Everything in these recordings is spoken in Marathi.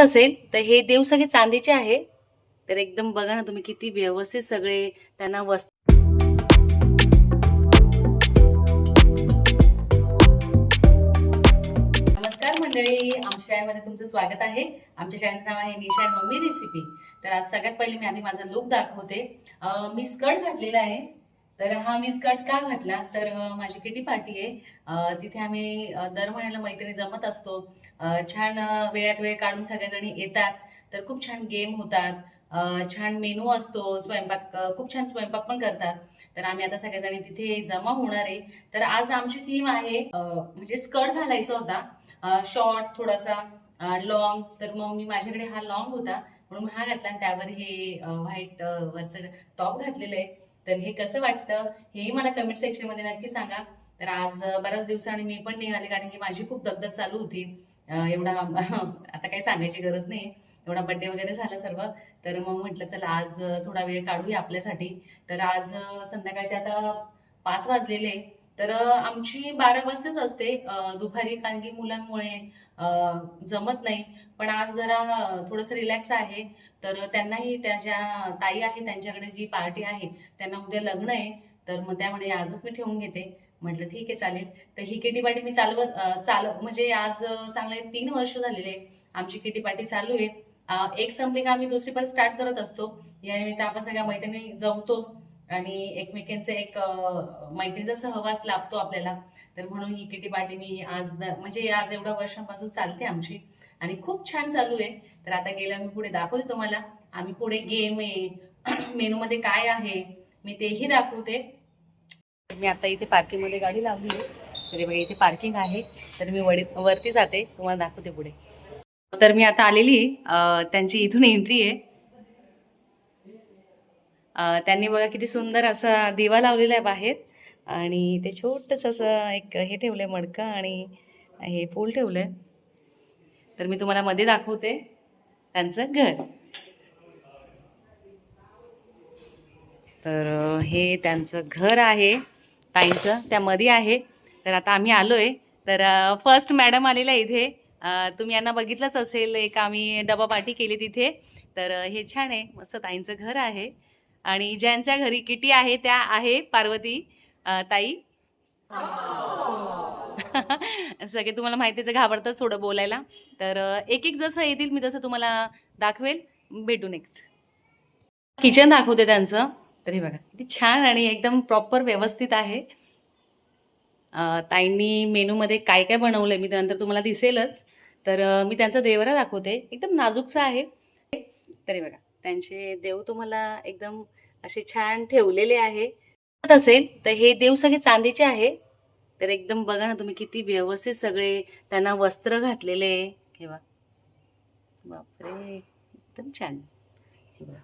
असेल तर हे देव सगळे चांदीचे आहे. तर एकदम बघा ना तुम्ही किती व्यवस्थित सगळे त्यांना वस्त्र नमस्कार मंडळी आमच्या शाळेमध्ये तुमचं स्वागत आहे. आमच्या शाळेचं नाव आहे निशा मम्मी रेसिपी. तर आज सगळ्यात पहिले मी आधी माझा लुक दाखवते. मी स्कर्ट घातलेला आहे. तर हा मी स्कर्ट का घातला? तर माझी किटी पार्टी आहे? तिथे आम्ही दर महिन्याला मैत्रिणी जमत असतो. छान वेळात वेळ काढून सगळ्याजणी येतात. तर खूप छान गेम होतात. छान मेनू असतो. स्वयंपाक खूप छान स्वयंपाक पण करतात. तर आम्ही आता सगळ्याजणी तिथे जमा होणार आहे. तर आज आमची थीम आहे म्हणजे स्कर्ट घालायचा होता. शॉर्ट थोडासा लॉंग तर मग मी माझ्याकडे हा लॉंग होता. म्हणून हा घातला आणि त्यावर हे व्हाईट वरचं टॉप घातलेलं आहे. तर हे कसं वाटतं हेही मला कमेंट सेक्शनमध्ये नक्की सांगा. तर आज बऱ्याच दिवसांनी मी पण निघाले कारण की माझी खूप दगदग चालू होती. एवढा आता काही सांगायची गरज नाही एवढा बड्डे वगैरे झाला सर्व. तर मग म्हटलं चला आज थोडा वेळ काढूया आपल्यासाठी. तर आज संध्याकाळचे आता पाच वाजलेले. तर आमची बारा वाजताच असते दुपारी कारण की मुलांमुळे जमत नाही. पण आज जरा थोडंसं रिलॅक्स आहे. तर त्यांनाही त्या ज्या ताई आहे त्यांच्याकडे जी पार्टी आहे त्यांना उद्या लग्न आहे. तर मग त्यामुळे आजच मी ठेवून घेते. म्हटलं ठीक आहे चालेल. तर ही किटी पार्टी मी चालवत चाल म्हणजे आज चांगले तीन वर्ष झालेले आमची किटी पार्टी चालू आहे. एक संपली का आम्ही दुसरी पण स्टार्ट करत असतो. या निमित्त आपण सगळ्या मैत्रिणी जमतो. आणि एकमेकांचं एक मैत्रीचा सहवास लाभतो आपल्याला. तर म्हणून ही किटी पार्टी मी आज म्हणजे आज एवढ्या वर्षांपासून चालते आमची आणि खूप छान चालू आहे. तर आता गेल्या मी पुढे दाखवते तुम्हाला. आम्ही पुढे गेम आहे. मेनू मध्ये काय आहे मी तेही दाखवते. मी आता इथे पार्किंगमध्ये गाडी लावली आहे. तरी इथे पार्किंग आहे. तर मी वडी वरती जाते. तुम्हाला दाखवते पुढे. तर मी आता आलेली त्यांची इथून एंट्री आहे. त्यांनी बघा किती सुंदर असा दिवा लावलेला आहे बाहेर. आणि ते छोटस असं एक हे ठेवलंय मडकं आणि हे फूल ठेवलंय. तर मी तुम्हाला मध्ये दाखवते त्यांचं घर. तर हे त्यांचं घर आहे ताईंचं. त्यामध्ये आहे. तर आता आम्ही आलोय. तर फर्स्ट मॅडम आलेल्या इथे. तुम्ही यांना बघितलंच असेल एक आम्ही डबा पार्टी केली तिथे. तर हे छान आहे. मस्त ताईंचं घर आहे. आणि ज्यांच्या घरी किटी आहे त्या आहे पार्वती ताई. सगळे तुम्हाला माहितीच घाबरतच थोडं बोलायला. तर एक एक जसं येतील मी तसं तुम्हाला दाखवेल. भेटू नेक्स्ट किचन दाखवते त्यांचं. तर हे बघा किती छान आणि एकदम प्रॉपर व्यवस्थित आहे. ताईंनी मेनूमध्ये काय काय बनवलंय मी त्यानंतर तुम्हाला दिसेलच. तर मी त्यांचा देवरा दाखवते. एकदम नाजूकचा आहे. तर हे बघा त्यांचे देव तुम्हाला एकदम असे छान ठेवलेले आहे. असेल तर हे देव सगळे चांदीचे आहे. तर एकदम बघा ना तुम्ही किती व्यवस्थित सगळे त्यांना वस्त्र घातलेले हे बापरे एकदम छान. हे बघा.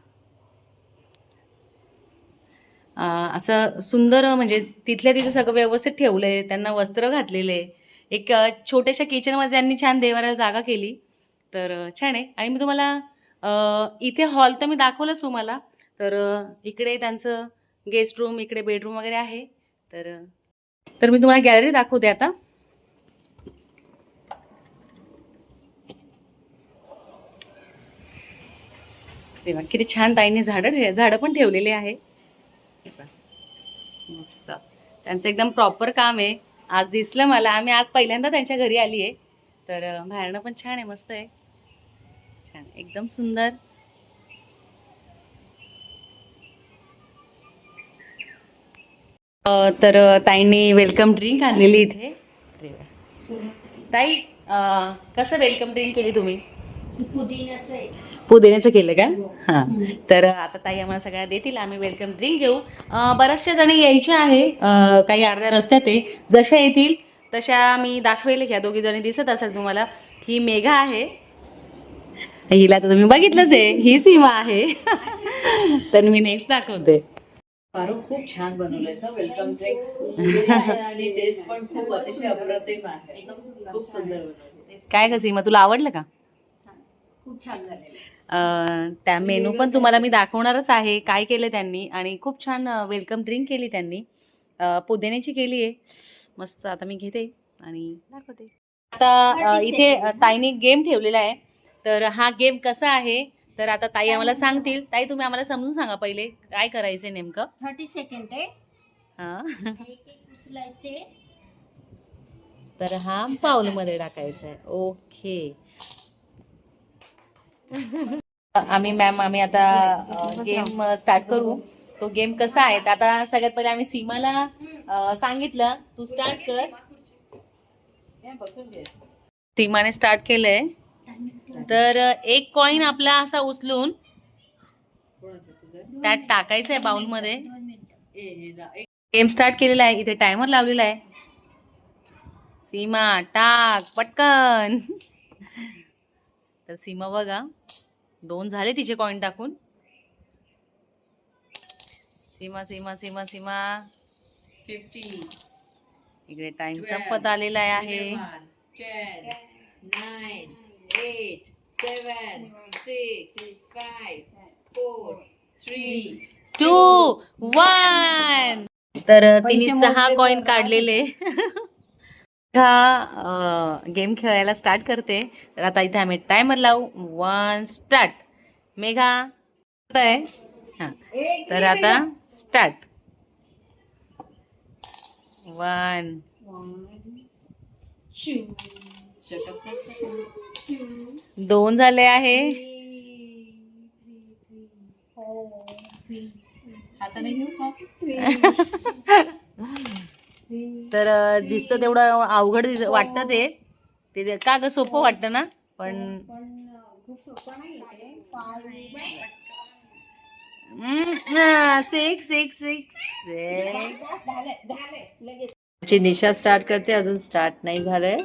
असं सुंदर म्हणजे तिथल्या तिथे सगळं व्यवस्थित ठेवलंय त्यांना वस्त्र घातलेले एक छोट्याशा किचनमध्ये त्यांनी छान देवाला जागा केली. तर छान आहे. आणि मी तुम्हाला इथे हॉल तर मी दाखवलंच तुम्हाला. तर इकडे त्यांचं गेस्ट रूम इकडे बेडरूम वगैरे आहे. तर तर मी तुम्हाला गॅलरी दाखवते आता. तेव्हा किती छान ताईने झाडं झाडं पण ठेवलेले आहे. मस्त. त्यांचं एकदम प्रॉपर काम आहे. आज दिसलं मला. आम्ही आज पहिल्यांदा त्यांच्या घरी आली आहे तर बाहेरनं पण छान आहे. मस्त आहे. छान एकदम सुंदर. तर ताईंनी वेलकम ड्रिंक आणलेली इथे. ताई कसं वेलकम ड्रिंक केली तुम्ही? पुदिन्याचं केलं का? हां. तर आता ताई आम्हाला सगळ्या देतील आम्ही वेलकम ड्रिंक घेऊ. बऱ्याचशा जणी यायच्या आहे काही अर्ध्या रस्त्यात आहे. जशा येतील तशा मी दाखवेल ह्या दोघी जणी दिसत असेल तुम्हाला. ही मेघा आहे. हिला तर तुम्ही बघितलंच आहे. ही सीमा आहे. तर मी नेक्स्ट दाखवते. फारुख खूप छान बनवलंय सर. वेलकम ड्रिंक आणि टेस्ट पण खूप अतिशय अप्रतिम आहे. खूप सुंदर बनवलंय. काय का सीमा तुला आवडलं का? खूप छान झालेलं आहे. अं, त्या मेनू पण तुम्हाला मी दाखवणारच आहे. काय केलं त्यांनी? आणि खूप छान वेलकम ड्रिंक केली त्यांनी. पुदिन्याची केली आहे. मस्त आता मी घेते आणि दाखवते. आता इथे ताईने गेम ठेवलेला आहे. तर हा गेम कसा आहे? तर आता ताई आम्हाला सांगतील. ताई तुम्ही आम्हाला समजून सांगा पहिले काय करायचंय नेमकं? थर्टी सेकंड आहे. हा. एक एक उचलायचे. तर हा बाउलमध्ये टाकायचा आहे ओके. आम्ही मॅम आम्ही आता गेम स्टार्ट करू. तो गेम कसा आहे? तर आता सगळ्यात पहिले आम्ही सीमाला अ, सांगितलं. तू स्टार्ट कर. सीमाने स्टार्ट केलंय. तर एक कॉइन आपला असा उचलून त्यात टाकायचं आहे बाउलमध्ये गेम स्टार्ट केलेला आहे. इथे टायमर लावलेला आहे. सीमा टाक पटकन. तर सीमा बघा. दोन झाले तिचे कॉइन टाकून. सीमा सीमा सीमा सीमा. फिफ्टी इकडे टाइम संपत आलेला आहे. Six five four three two one तर तिने सहा कॉइन काढलेले. हा गेम खेळायला स्टार्ट करते. तर आता इथे आम्ही टायमर लावू. वन स्टार्ट मेघा आहे. हा. तर आता स्टार्ट वन दोन झाले आहे. तर दिसतं तेवढं अवघड वाटतं ते. ते का ग सोपं वाटतं ना? पण six six six Nisha start करते अजून स्टार्ट नाही झालंय.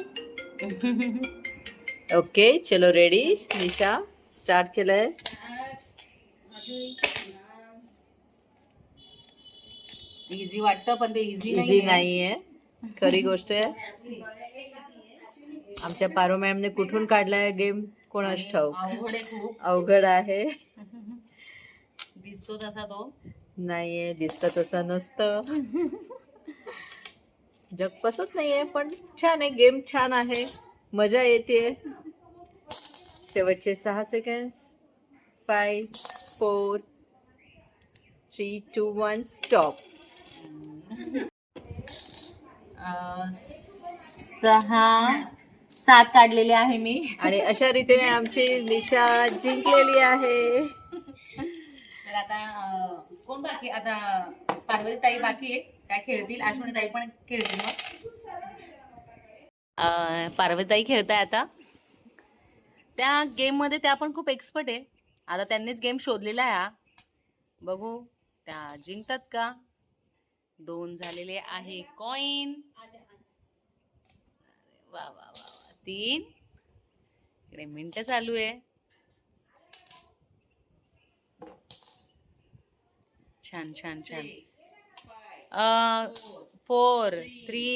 ओके चलो रेडी निशा स्टार्ट केलंय. इझी वाटतं पण ते इझी नाहीये. खरी गोष्ट आहे. आमच्या पारो मॅमने कुठून काढलाय गेम? कोणाच ठाऊक? अवघड आहे खूप. अवघड आहे. दिसतो तसा तो. नाहीये दिसतं तसं नसतं. जग पसत नाहीये पण छान आहे. गेम छान आहे. मजा येते. शेवटचे सहा seconds five four three two one stop सहा सात काढलेले आहे मी. आणि अशा रीतीने आमची निशा जिंकलेली आहे. तर आता कोण बाकी? आता पार्वती ताई बाकी आहे. काय खेळतील. अश्विनी ताई पण खेळतील मग. पार्वताई पार्वती खेळताय आता. त्या गेममध्ये त्या पण खूप एक्सपर्ट आहे. आता त्यांनीच गेम शोधलेला आहे हा. बघू त्या जिंकतात का? दोन झालेले आहे. कॉइन वा वा वा वा. तीन. इकडे मिनटं चालू आहे. छान छान छान. Four three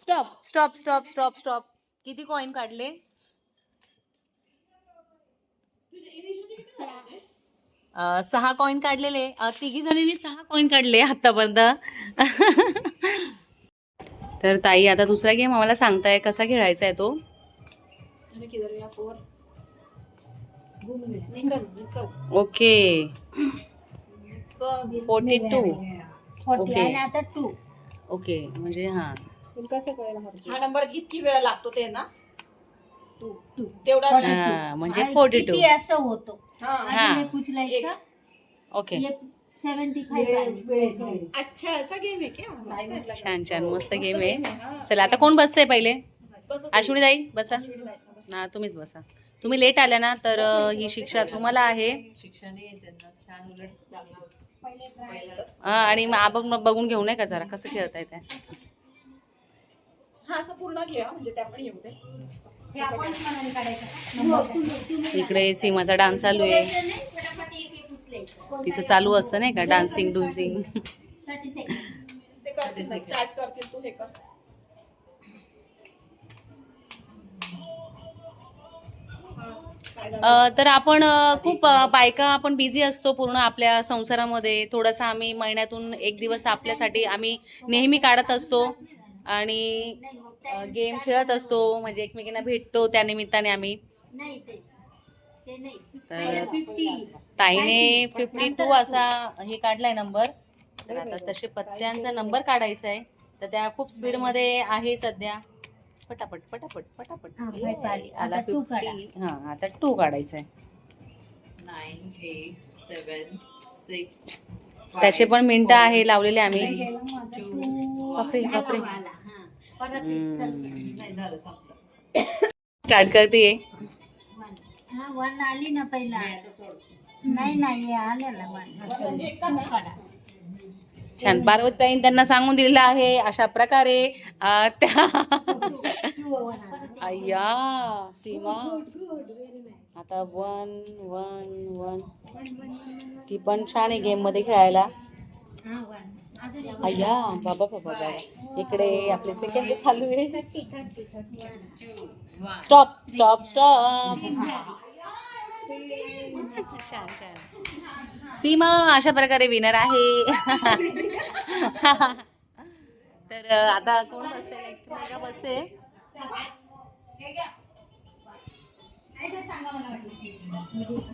stop stop stop stop stop किती कॉइन काढले? सहा कॉइन काढलेले. तिघी जणींनी सहा कॉइन काढले आतापर्यंत. तर ताई आता दुसरा गेम आम्हाला सांगताय कसा खेळायचा आहे तो. Okay forty two forty okay. आणि आता म्हणजे हा हा नंबर किती वेळा लागतो ते ना. टू टू तेवढा वेळ. हा, म्हणजे फोर्टी टू किती असं होतो? हा. हा. अजून एक उचलायचं? ओके. एक सेव्हन्टी फाईव्ह अच्छा असा गेम आहे क्या? मस्त आहे. छान छान मस्त गेम आहे. हा. चला आता कोण बसतंय पहिले? बस अश्विनी ताई बसा. ना तुम्हीच बसा. तुम्ही लेट आल्या ना तर अं, ही शिक्षा तुम्हाला आहे. शिक्षण त्यांना छान उलट चांगलं हा, आणि मग आपण बघून घेऊ नये का जरा? कसं खेळताय ते? हा असं पूर्ण घ्या म्हणजे त्या पण येऊ दे. हे आपण मनाने काढायचं इकडे सीमाचा डान्स चालू आहे. फटाफट एक एक उचलायचं. तिचं चालू असतं नाही का डान्सिंग डुन्सिंग थर्टी सेकंड ते करतील स्टार्ट करतील तू हे कर. हा, काय झालं? अ, तर आपण अ, खूप अ, बायका आपण बिझी असतो पूर्ण आपल्या संसारामध्ये. थोडासा आम्ही महिन्यातून एक दिवस आपल्यासाठी आम्ही नेहमी काढत असतो. आणि होत गेम खेळत असतो म्हणजे एकमेकींना भेटतो त्या निमित्ताने आम्ही. नाही ते ते नाही. तर- फिफ्टी ताईने फिफ्टी टू असा हे काढलाय नंबर तर आता तसे पत्त्यांचा नंबर काढायचा आहे. तर त्या खूप स्पीडमध्ये आहे सध्या. पटापट पटापट पटापट. हा. आता आला two 50. हा आता टू काढायचा आहे. नाईन एट सेवन सिक्स त्याचे पण मिनिटं आहे लावलेले आम्ही बापरे बापरे हा स्टार्ट करते One. हा वन आली ना पहिला नाही नाही हे आलेला वन Two काढा छान पार्वतीताईन त्यांना सांगून दिलेलं आहे अशा प्रकारे त्या अय्या सीमा आता वन वन वन ती पण छान आहे गेममध्ये खेळायला. अय्या बाबा बाबा बाबा. इकडे आपले सेकंड चालू आहे. स्टॉप स्टॉप स्टॉप सीमा अशा प्रकारे विनर आहे. तर आता कोण बसते नेक्स्ट बसते मेगा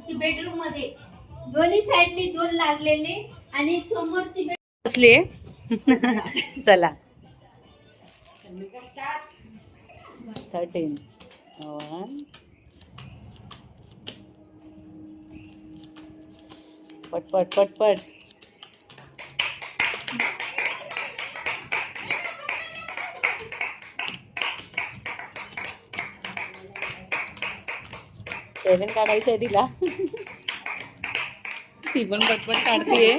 ती बेडरूममध्ये दोन्ही साईडनी दोन लागलेले आणि समोरची bed- चला. थर्टीन वन पटपट पटपट सेवन काढायचं आहे तिला. ती पण पटपट काढतीये.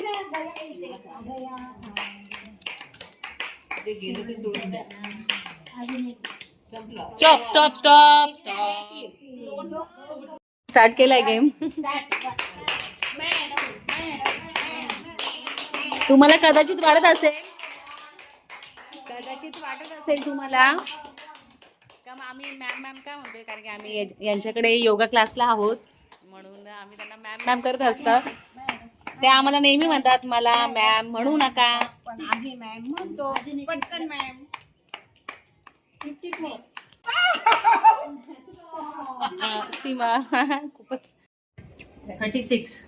Stop stop stop stop start केलाय गेम तुम्हाला कदाचित वाढत असेल. कदाचित वाटत असेल तुम्हाला. मॅम मॅम काय म्हणतोय? कारण की आम्ही याच- यांच्याकडे योगा क्लासला आहोत. म्हणून आम्ही त्यांना मॅम मॅम करत असतात ते आम्हाला नेहमी म्हणतात मला मॅम म्हणू नका. एक पटकन मॅम फोर अं, सीमा खूपच. थर्टी सिक्स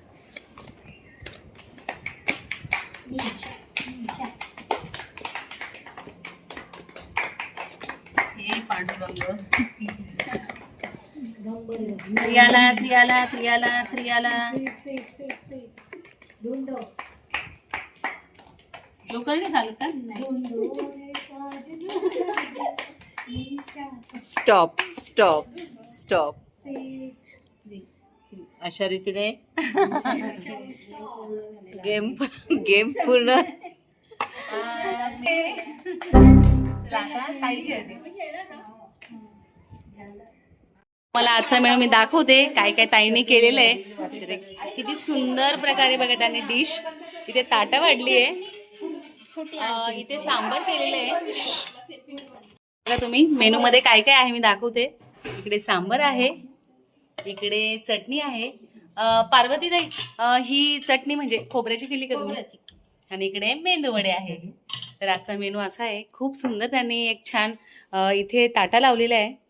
पांडुरंग त्रियाला त्रियाला त्रियाला त्रियाला. जोकर नाही चालत का? स्टॉप स्टॉप स्टॉप अशा रीतीने. गेम गेम पूर्ण. ताई खेळते. मला आजचा मेनू मी दाखवते. काय काय ताईने केलेलं आहे. किती सुंदर प्रकारे बघा त्यांनी डिश इथे ताटं वाढली आहे. इथे सांबर केलेलं आहे. बघा तुम्ही मेनू मध्ये काय काय आहे मी दाखवते. इकडे सांबर आहे. इकडे चटणी आहे. अं, पार्वतीताई अं, ही चटणी म्हणजे खोबऱ्याची केली का तुम्ही? आणि इकडे मेंदू वडे आहे. तर आजचा मेनू असा आहे. खूप सुंदर त्यांनी एक छान इथे ताटा लावलेला आहे.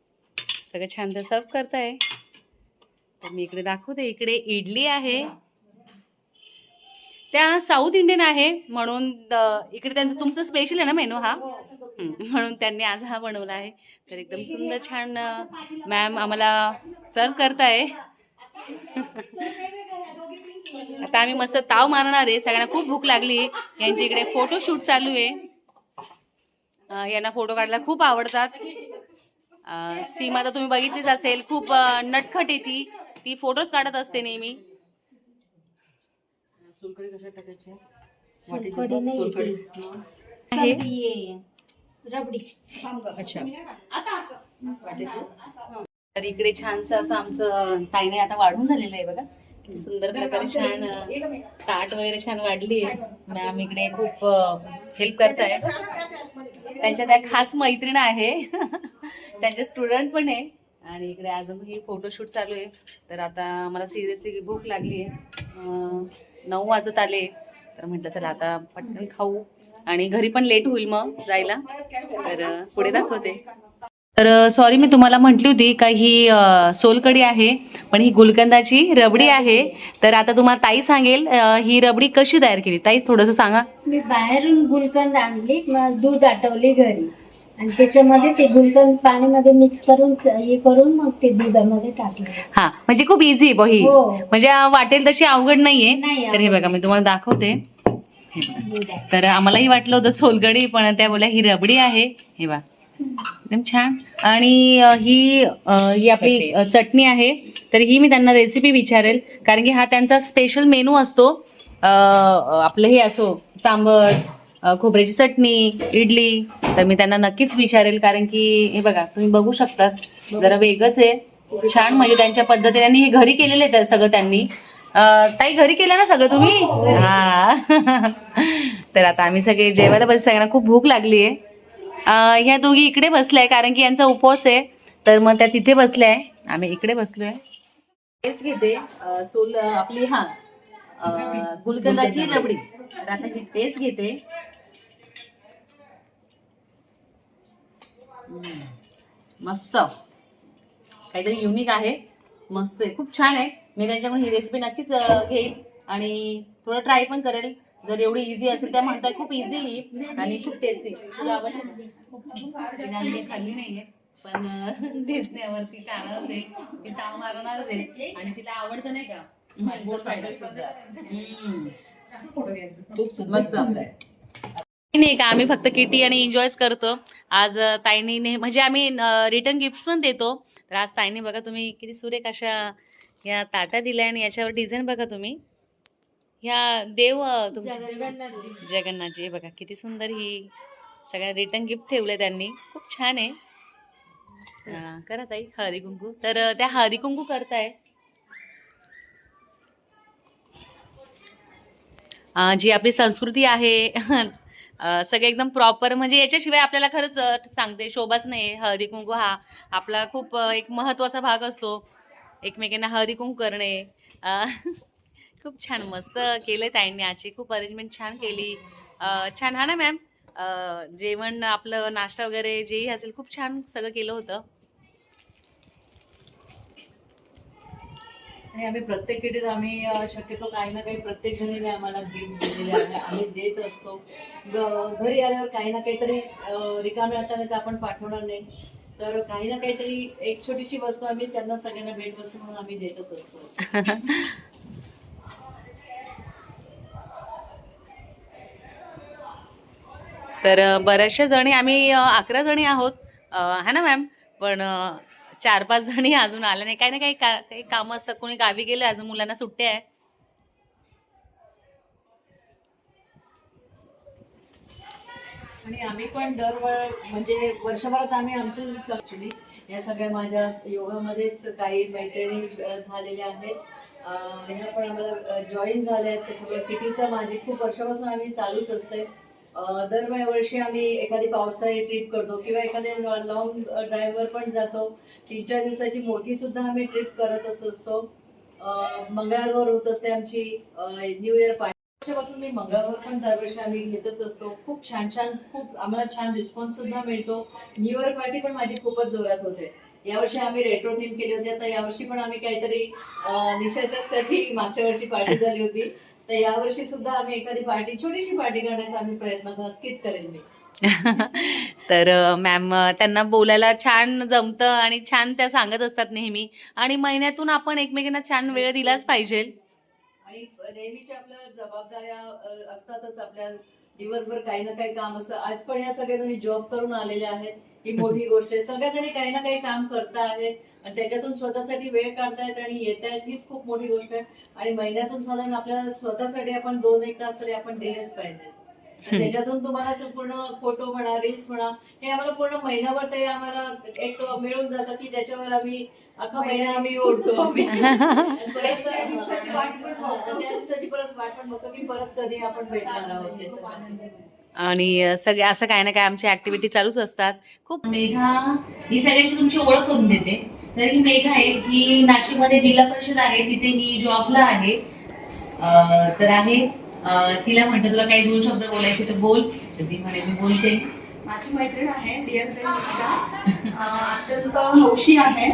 सगळं छान तर सर्व करताय. तर मी इकडे दाखवते. इकडे इडली आहे. त्या साऊथ इंडियन आहे म्हणून इकडे त्यांचं तुमचं स्पेशल आहे ना मेनू हा? म्हणून त्यांनी आज हा बनवला आहे. तर एकदम सुंदर छान मॅम आम्हाला सर्व करताय. आता आम्ही मस्त ताव मारणार आहे. सगळ्यांना खूप भूक लागली. यांची इकडे फोटो शूट चालू आहे. यांना फोटो काढायला खूप आवडतात. सीमा तर तुम्ही बघितलीच असेल खूप नटखट आहे ती. ती फोटोच काढत असते नेहमी. सोलकडी कशा तर इकडे छानसं असं आमचं ताईने आता वाढून झालेलं आहे बघा. सुंदर प्रकारे छान ताट वगैरे छान वाढली मॅम इकडे खूप हेल्प करताय. त्यांच्या त्या खास मैत्रीण आहे. त्यांचे स्टुडंट पण आहे. आणि इकडे अजून ही फोटोशूट चालू आहे. तर आता मला सिरियसली भूक लागली आहे. नऊ वाजत आले. तर म्हटलं चला आता पटकन खाऊ. आणि घरी पण लेट होईल मग जायला. तर पुढे दाखवते. तर सॉरी मी तुम्हाला म्हटली होती का ही अं, सोलकढी आहे पण ही गुलकंदाची रबडी आहे. तर आता तुम्हाला ताई सांगेल ही रबडी कशी तयार केली? ताई थोडंसं सांगा. मी बाहेरून गुलकंद आणली मग दूध आटवली घरी. आणि त्याच्यामध्ये ते गुलकंद पाण्यामध्ये मिक्स करून हे करून मग ते दुधामध्ये टाकलं. हा म्हणजे खूप इझी आहे ही. हो. म्हणजे वाटेल तशी अवघड नाहीये. नाही तर हे. बघा मी तुम्हाला दाखवते. हे बघा. दूध आहे. तर आम्हालाही वाटलं होतं सोलगडी पण त्या बोल्या ही रबडी आहे. हे बा एकदम छान. आणि अ, ही अ, ही आपली अ, चटणी आहे तर ही मी त्यांना रेसिपी विचारेल. कारण की हा त्यांचा स्पेशल मेनू असतो. अ, आपलं हे असो सांबर अ, खोबऱ्याची चटणी इडली तर मी त्यांना नक्कीच विचारेल. कारण की हे बघा तुम्ही बघू शकता जरा वेगळंच आहे. छान म्हणजे त्यांच्या पद्धतीने आणि हे घरी केलेलं आहे तर सगळं त्यांनी. अ, ताई घरी केलं ना सगळं तुम्ही? हा. तर आता आम्ही सगळे जेवायला बस सगळ्यांना खूप भूक लागली आहे. ह्या दोघी इकडे बसल्या कारण की यांचा उपवास आहे. तर मग त्या तिथे बसल्या आहे आम्ही इकडे बसलोय. टेस्ट घेते. सोल आपली हा. गुलकंदाची रबडी. तर आता ही टेस्ट घेते. मस्त. काहीतरी युनिक आहे. मस्त आहे. खूप छान आहे. मी त्यांच्याकडून ही रेसिपी नक्कीच अ, घेईन आणि थोडं ट्राय पण करेल. जर एवढी इझी असेल त्या म्हणताय खूप इझी ही आणि खूप टेस्टी तुला आवडली? खूप आम्ही खाल्ली नाहीये पण दिसण्यावरती आहे. ती ताव मारणारच आहे. आणि तिला आवडतं नाही का. मस्त नाही का आम्ही फक्त किटी आणि एन्जॉयच करतो. आज अ, ताईनी ने म्हणजे आम्ही रिटर्न गिफ्ट पण देतो. तर आज ताईने बघा तुम्ही किती सुरेख अशा या ताट्या दिल्या आणि याच्यावर डिझाईन बघा तुम्ही. ह्या देव अ, तुमचे जगन्नाथजी. हे बघा किती सुंदर ही सगळ्या रिटर्न गिफ्ट ठेवले त्यांनी. खूप छान आहे. हा, करा ताई हळदी कुंकू. तर अ, त्या हळदी कुंकू करताय. अ, जी आपली संस्कृती आहे अ, सगळं एकदम प्रॉपर म्हणजे याच्याशिवाय आपल्याला खरंच अ, सांगते शोभाच नाही हळदी कुंकू हा आपला खूप अ, एक महत्त्वाचा भाग असतो. एकमेकांना हळदी कुंकू करणे. अ, खूप छान मस्त केलं ताईंनी आजची. खूप अरेंजमेंट छान केली. छान. हा ना मॅम जेवण आपलं नाश्ता वगैरे जेही असेल खूप छान सगळं केलं होतं. आणि आम्ही प्रत्येक किटीत आम्ही शक्यतो काही ना काही प्रत्येक जणीने आम्हाला गिफ्ट दिलेले आहे. आम्ही देत असतो. घरी आल्यावर काही ना काहीतरी अ, रिकामे हाताने तर आपण पाठवणार नाही. तर काही ना काहीतरी एक छोटीशी वस्तू आम्ही त्यांना सगळ्यांना भेट वस्तू म्हणून आम्ही देतच असतो. तर बऱ्याचशा जणी आम्ही अकरा जणी आहोत. है ना मॅम? पण चार पाच जणी अजून आल्या नाही. काही ना काही का काही कामं असतात. कोणी गावी गेले अजून मुलांना सुट्ट्या आहे. आणि आम्ही पण दर म्हणजे वर्षभरात आम्ही आमचे ॲक्च्युली या सगळ्या माझ्या योगामध्येच काही मैत्रिणी झालेल्या आहेत. ह्या पण आम्हाला जॉईन झाल्या आहेत. त्याच्यामुळे किती तर माझी. खूप वर्षापासून आम्ही चालूच असते अ, दर वर्षी आम्ही एखादी पावसाळी ट्रिप करतो किंवा एखाद्या लॉंग ड्राईव्हवर पण जातो. तीन चार दिवसाची मोठी सुद्धा आम्ही ट्रिप करतच असतो. मंगळागौर होत असते आमची न्यू इयर पार्टी वर्षापासून मी मंगळागौर पण दरवर्षी आम्ही घेतच असतो. खूप छान छान खूप आम्हाला छान रिस्पॉन्स सुद्धा मिळतो. न्यू इयर पार्टी पण माझी खूपच जोरात होते. यावर्षी आम्ही रेट्रो थीम केली होती. आता यावर्षी पण आम्ही काहीतरी निशाच्यासाठी मागच्या वर्षी पार्टी झाली होती. तर यावर्षी सुद्धा आम्ही एखादी पार्टी छोटीशी पार्टी करण्याचा आम्ही प्रयत्न नक्कीच करेल मी. तर मॅम त्यांना बोलायला छान जमतं आणि छान त्या सांगत असतात नेहमी. आणि महिन्यातून आपण एकमेकांना छान वेळ दिलाच पाहिजे. आणि नेहमीच्या आपल्या जबाबदाऱ्या असतातच आपल्या दिवसभर काही ना काही काम असतं. आज पण या सगळ्या जणी जॉब करून आलेल्या आहेत. ही मोठी गोष्ट आहे. सगळ्या जणी काही ना काही काम करता आहेत. आणि त्याच्यातून स्वतःसाठी वेळ काढतायत आणि येत आहेत हीच खूप मोठी गोष्ट आहे. आणि महिन्यातून साधारण आपल्याला स्वतःसाठी आपण दोन एक तास तरी आपण दिलेच पाहिजे त्याच्यातून तुम्हाला संपूर्ण फोटो म्हणा रील्स म्हणा हे आम्हाला पूर्ण महिनाभर तरी आम्हाला एक मिळून जातं की त्याच्यावर आम्ही अख्खा महिना आम्ही ओढतो आम्ही. परत त्या दिवसाची परत वाट पण बघतो की परत कधी आपण भेटणार आहोत त्याच्यासाठी. आणि सगळे असं काही ना काही आमच्या ऍक्टिव्हिटी चालूच असतात. खूप मेघा मी सगळ्यांची तुमची ओळख करून देते. तर ही मेघा आहे ही नाशिकमध्ये जिल्हा परिषद आहे तिथे ही जॉबला आहे. अ, तर आहे तिला म्हणते तुला काही दोन शब्द बोलायचे तर बोल. तर ती म्हणे मी बोलते. माझी मैत्रीण आहे डिअर फ्रेंड अत्यंत हौशी आहे.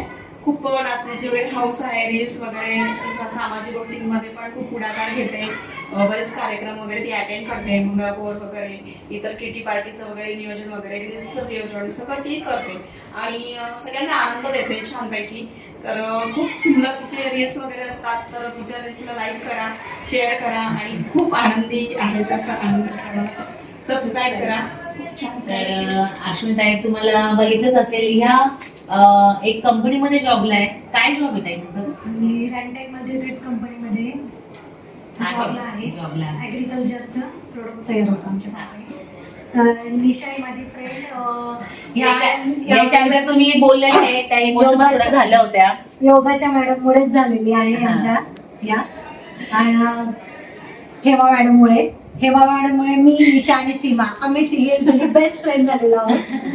खूप नाचण्याची वगैरे हाऊस आहे रील्स वगैरे सामाजिक गोष्टींमध्ये पण खूप पुढाकार घेते. बरेच कार्यक्रम वगैरे ती अटेंड करते मंगळागौर वगैरे इतर किटी पार्टीचं वगैरे नियोजन वगैरे रील्सचं नियोजन सगळं ती करते. आणि सगळ्यांना आनंद देते छानपैकी. तर खूप सुंदर तिचे रील्स वगैरे असतात तर तिच्या रील्सला लाईक करा शेअर करा आणि खूप आनंदी आहे तसा आनंद सबस्क्राईब करा. खूप छान. तर अश्विताई तुम्हाला बघितलंच असेल ह्या एक कंपनीमध्ये जॉबला आहे. काय जॉब आहे ताई तुमचं? मी रॅन्टेक मल्टीट्रेड कंपनीमध्ये जॉबला आहे. जॉबला आहे. ॲग्रिकल्चरचं प्रोडक्ट तयार होतं आमच्या कंपनीत तर निशा ही माझी फ्रेंड याच्या याच्या अगोदर तुम्ही बोललेले आहे. त्या थोड्या झाल्या होत्या. योगाच्या मॅडममुळेच झालेली आहे हा. आमच्या. या. आणि हेमा मॅडममुळे हेमा मॅडममुळे मी निशा आणि सीमा. आम्ही तिघे बेस्ट फ्रेंड झालेलो आहोत.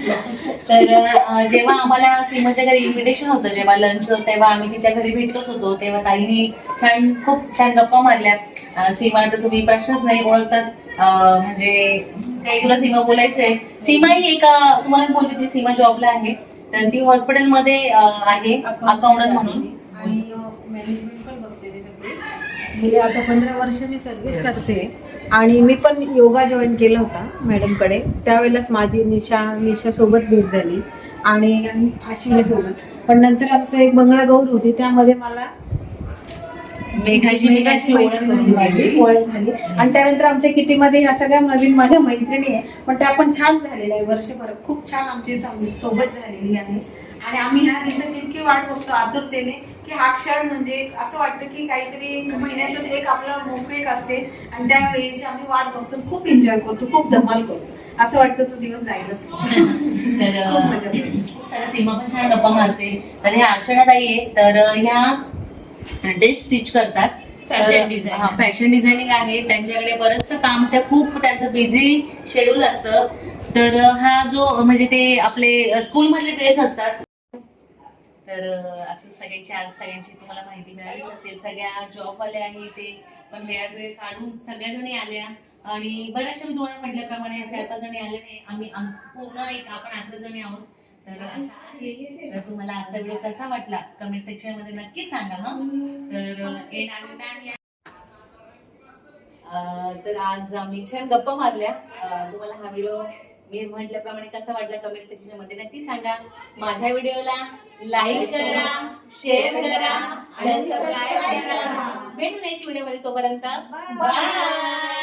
तर जेव्हा आम्हाला सीमाच्या घरी इन्व्हिटेशन होतं जेव्हा लंच तेव्हा आम्ही तिच्या घरी भेटलोच होतो. तेव्हा ताईने छान खूप छान गप्पा मारल्या. सीमा तर तुम्ही प्रश्नच नाही ओळखतात म्हणजे काही तुला सीमा बोलायचंय? सीमा ही एका तुम्हाला बोलली होती सीमा जॉबला आहे. तर ती हॉस्पिटलमध्ये आहे अकाउंटंट म्हणून. आणि मॅनेजमेंट पण बघते गेले आता पंधरा वर्ष मी सर्व्हिस करते. आणि मी पण योगा जॉईन केला होता मॅडमकडे त्यावेळेलाच माझी निशा निशासोबत भेट झाली आणि अश्विनीसोबत पण नंतर आमचं एक मंगळागौर होती त्यामध्ये मला मेघाची माझी. ओळख झाली. आणि त्यानंतर आमच्या किटीमध्ये ह्या सगळ्या नवीन माझ्या मैत्रिणी आहे पण त्या पण छान झालेल्या आहे वर्षभर खूप छान आमची सोबत झालेली आहे. आणि आम्ही ह्या दिवसाची इतकी वाट बघतो आतुरतेने की हा क्षण म्हणजे असं वाटतं की काहीतरी एक महिन्यातून एक आपल्याला मोकळीक असते. आणि त्या वेळेची आम्ही वाट बघतो खूप एन्जॉय करतो खूप धमाल करतो. असं वाटतं तो दिवस जाईलच खूप साऱ्या सीमा पण छान गप्पा मारते. तर ह्या अर्चनाताई आहे तर ह्या ड्रेस स्टिच करतात. हा फॅशन डिझायनिंग आहे. त्यांच्याकडे बरंचसं काम त्या खूप त्यांचं बिझी शेड्यूल असतं. तर हा जो म्हणजे ते आपले स्कूलमधले ड्रेस असतात तर असं सगळ्यांची आज सगळ्यांची तुम्हाला माहिती मिळालीच असेल. सगळ्या जॉबवाल्या आहे ते पण वेळात वेळ काढून सगळ्या जणी आल्या. आणि बऱ्याचशा मी तुम्हाला म्हटल्याप्रमाणे चार पाच जणी आले नाही. आम्ही पूर्ण एक आपण अकरा जणी आहोत. तर असं आहे. तर तुम्हाला आजचा व्हिडिओ कसा वाटला? कमेंट सेक्शनमध्ये नक्की सांगा हा. तर एन मॅम या. तर आज आम्ही छान गप्पा मारल्या. तुम्हाला हा व्हिडिओ मी म्हटल्याप्रमाणे कसा वाटला कमेंट सेक्शनमध्ये नक्की सांगा. माझ्या व्हिडिओला लाईक करा शेअर करा आणि सबस्क्राईब करा. भेटू नेक्स्ट व्हिडिओमध्ये तोपर्यंत. बाय